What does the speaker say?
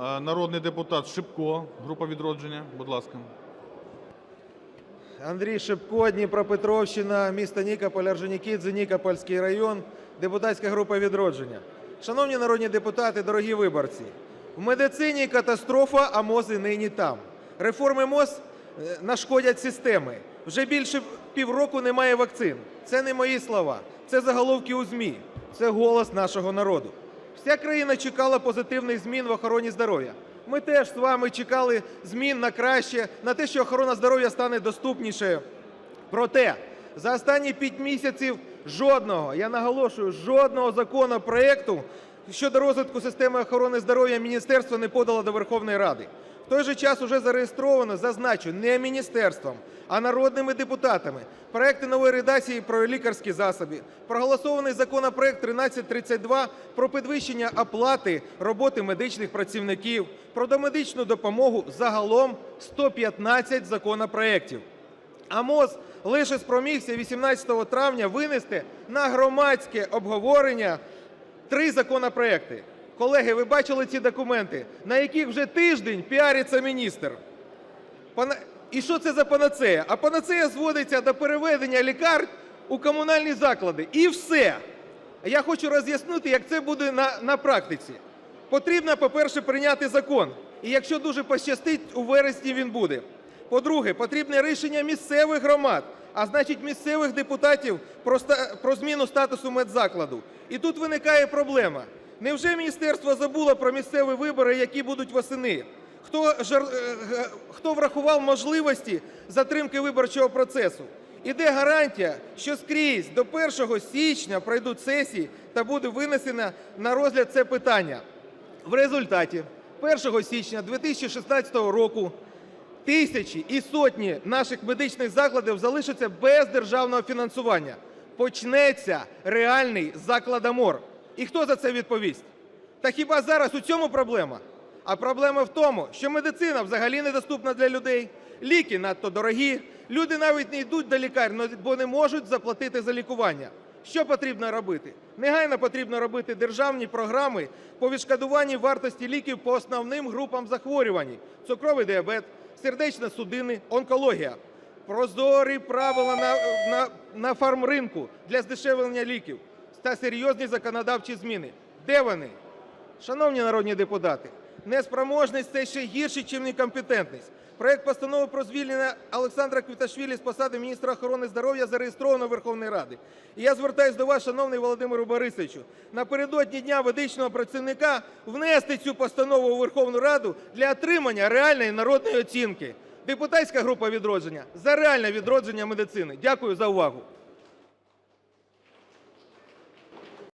Е, Народний депутат Шипко, група "Відродження". Будь ласка. Андрій Шипко, Дніпропетровщина, місто Нікополь, Орджонікідзе, Нікопольський район, депутатська група «Відродження». Шановні народні депутати, дорогі виборці, в медицині катастрофа, а МОЗ і нині там. Реформи МОЗ е, нашкодять системи. Вже більше півроку немає вакцин. Це не мої слова, це заголовки у ЗМІ, це голос нашого народу. Вся країна чекала позитивних змін в охороні здоров'я. Ми теж з вами чекали змін на краще, на те, що охорона здоров'я стане доступнішою. Проте за останні 5 місяців жодного, я наголошую, жодного законопроекту щодо розвитку системи охорони здоров'я міністерство не подало до Верховної Ради. В той же час уже зареєстровано, зазначу, не міністерством, а народними депутатами проекти нової редакції про лікарські засоби, проголосований законопроект 1332 про підвищення оплати роботи медичних працівників, про домедичну допомогу, загалом 115 законопроектів. А МОЗ лише спромігся 18 травня винести на громадське обговорення три законопроекти. Колеги, ви бачили ці документи, на яких вже тиждень піариться міністр. І що це за панацея? А панацея зводиться до переведення лікарень у комунальні заклади. І все. Я хочу роз'яснити, як це буде на, на практиці. Потрібно, по-перше, прийняти закон. І якщо дуже пощастить, у вересні він буде. По-друге, потрібне рішення місцевих громад, а значить місцевих депутатів про, зміну статусу медзакладу. І тут виникає проблема. Невже міністерство забуло про місцеві вибори, які будуть восени? Хто, е, врахував можливості затримки виборчого процесу? І де гарантія, що скрізь до 1 січня пройдуть сесії та буде винесено на розгляд це питання? В результаті 1 січня 2016 року тисячі і сотні наших медичних закладів залишаться без державного фінансування. Почнеться реальний закладомор. І хто за це відповість? Та хіба зараз у цьому проблема? А проблема в тому, що медицина взагалі недоступна для людей, ліки надто дорогі, люди навіть не йдуть до лікарні, бо не можуть заплатити за лікування. Що потрібно робити? Негайно потрібно робити державні програми по відшкодуванню вартості ліків по основним групам захворювань: цукровий діабет, сердечно-судинний, онкологія. Прозорі правила на фармринку для здешевлення ліків та серйозні законодавчі зміни. Де вони? Шановні народні депутати, неспроможність – це ще гірше, ніж некомпетентність. Проект постанови про звільнення Олександра Квіташвілі з посади міністра охорони здоров'я зареєстровано Верховної Ради. І я звертаюся до вас, шановний Володимиру Борисовичу, напередодні Дня медичного працівника внести цю постанову у Верховну Раду для отримання реальної народної оцінки. Депутатська група «Відродження» за реальне відродження медицини. Дякую за увагу.